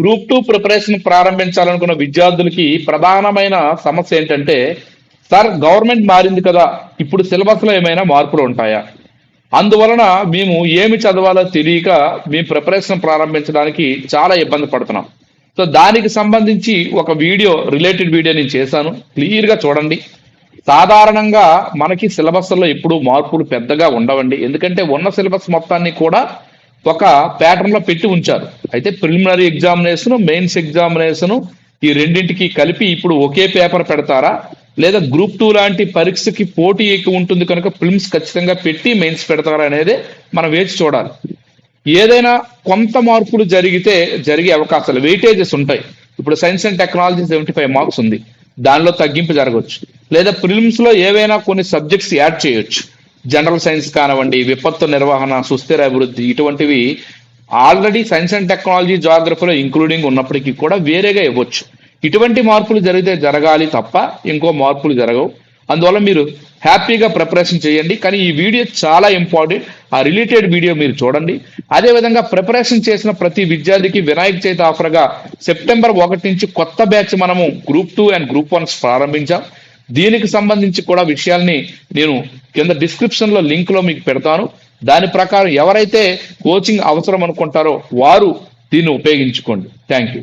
Group two preparation ప్రారంభించాలనుకున్న విద్యార్థులకి ప్రధానమైన సమస్య ఏంటంటే సార్ గవర్నమెంట్ మారింది కదా ఇప్పుడు సిలబస్లో ఏమైనా మార్పులు ఉంటాయా? అందువలన మేము ఏమి చదవాలో తెలియక మేము ప్రిపరేషన్ ప్రారంభించడానికి చాలా ఇబ్బంది పడుతున్నాం. సో దానికి సంబంధించి ఒక వీడియో రిలేటెడ్ వీడియో నేను చేశాను. క్లియర్గా చూడండి. సాధారణంగా మనకి సిలబస్లో ఎప్పుడు మార్పులు పెద్దగా ఉండవండి. ఎందుకంటే ఉన్న సిలబస్ మొత్తాన్ని కూడా ఒక ప్యాటర్న్లో పెట్టి ఉంచారు. అయితే ప్రిలిమినరీ ఎగ్జామినేషన్ మెయిన్స్ ఎగ్జామినేషన్ ఈ రెండింటికి కలిపి ఇప్పుడు ఒకే పేపర్ పెడతారా? లేదా గ్రూప్ టూ లాంటి పరీక్షకి పోటీ ఎక్కువ ఉంటుంది కనుక ఫిల్మ్స్ ఖచ్చితంగా పెట్టి మెయిన్స్ పెడతారా అనేది మనం వేచి చూడాలి. ఏదైనా కొంత మార్పులు జరిగితే జరిగే అవకాశాలు వెయిటేజెస్ ఉంటాయి. ఇప్పుడు science and technology seventy five marks ఉంది. దానిలో తగ్గింపు జరగవచ్చు. లేదా ప్రిలిమ్స్లో ఏవైనా కొన్ని సబ్జెక్ట్స్ యాడ్ చేయొచ్చు. జనరల్ సైన్స్ కానివ్వండి విపత్తు నిర్వహణ సుస్థిర అభివృద్ధి ఇటువంటివి ఆల్రెడీ సైన్స్ అండ్ టెక్నాలజీ జాగ్రఫీలో ఇంక్లూడింగ్ ఉన్నప్పటికీ కూడా వేరేగా ఇవ్వచ్చు. ఇటువంటి మార్పులు జరిగితే జరగాలి తప్ప ఇంకో మార్పులు జరగవు. అందువల్ల మీరు హ్యాపీగా ప్రిపరేషన్ చేయండి. కానీ ఈ వీడియో చాలా ఇంపార్టెంట్. ఆ రిలేటెడ్ వీడియో మీరు చూడండి. అదే విధంగా ప్రిపరేషన్ చేసిన ప్రతి విద్యార్థికి వినాయక చవితి ఆఫర్గా సెప్టెంబర్ ఒకటి నుంచి కొత్త బ్యాచ్ మనము group two and group ones ప్రారంభించాం. దీనికి సంబంధించి కూడా విషయాల్ని నేను కింద డిస్క్రిప్షన్లో లింక్లో మీకు పెడతాను. దాని ప్రకారం ఎవరైతే కోచింగ్ అవసరం అనుకుంటారో వారు దీన్ని ఉపయోగించుకోండి. Thank you